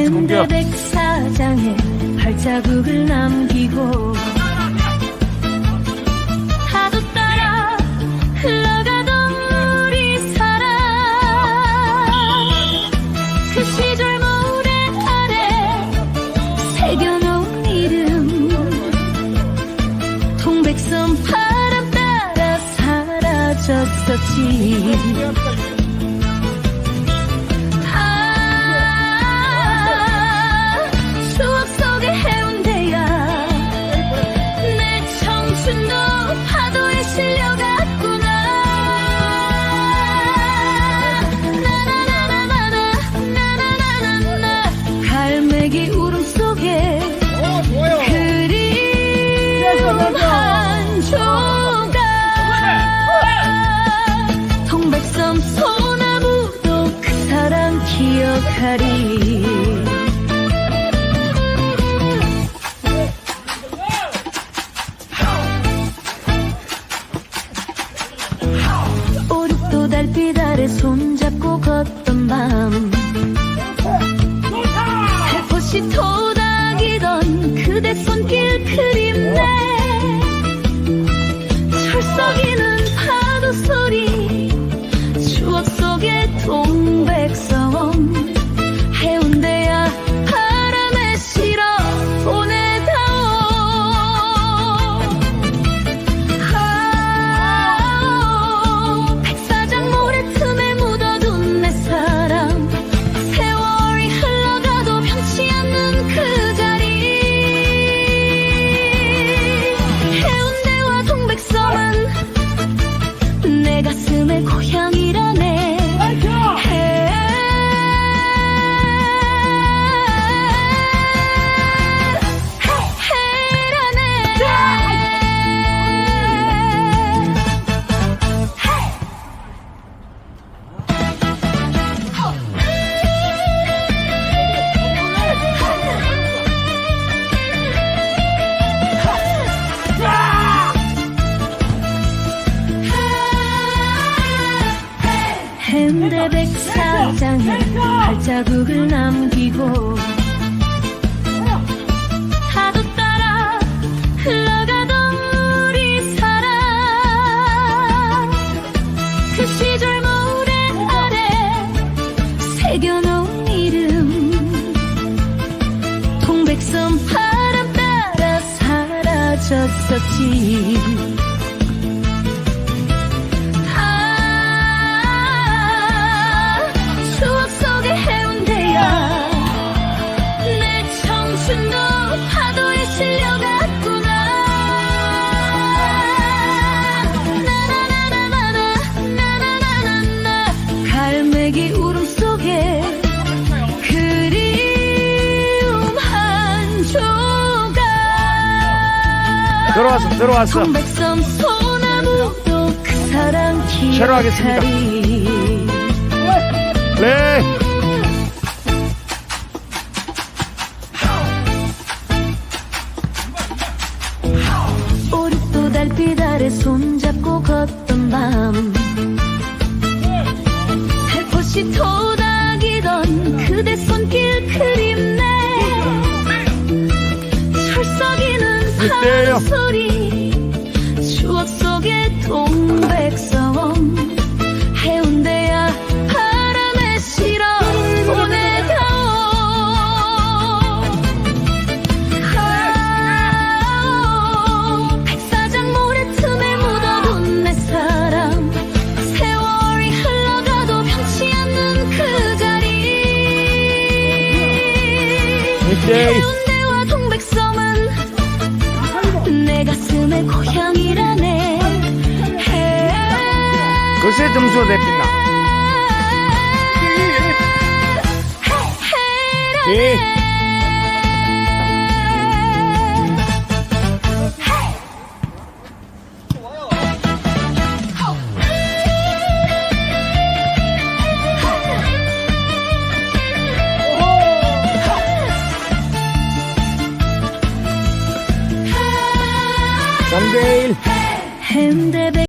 같이 공격. 백사장에 발자국을 남기고 파도 따라 흘러가던 우리 사랑. 그 시절 모래 아래 새겨놓은 이름. 동백섬 바람 따라 사라졌었지 기억하리 오륙도 달빛 아래 손잡고 걷던 밤 404장에 발자국을 남기고 하도 따라 흘러가던 우리 사랑. 그 시절 모래 아래 새겨놓은 이름. 동백섬 바람 따라 사라졌었지. 들어왔어, 들어왔어. 그 새로 하겠습니다. 네. 오륙도 달빛 아래 손잡고 걷 파도 소리 추억 속의 동백섬 해운대야 바람에 실어 보내다오 아, 백사장 모래 틈에 묻어둔 내 사랑. 세월이 흘러가도 변치 않는 그 자리. 해운대 고향이라네 글쎄 점수 내빛나. 예. 삼대일 해운대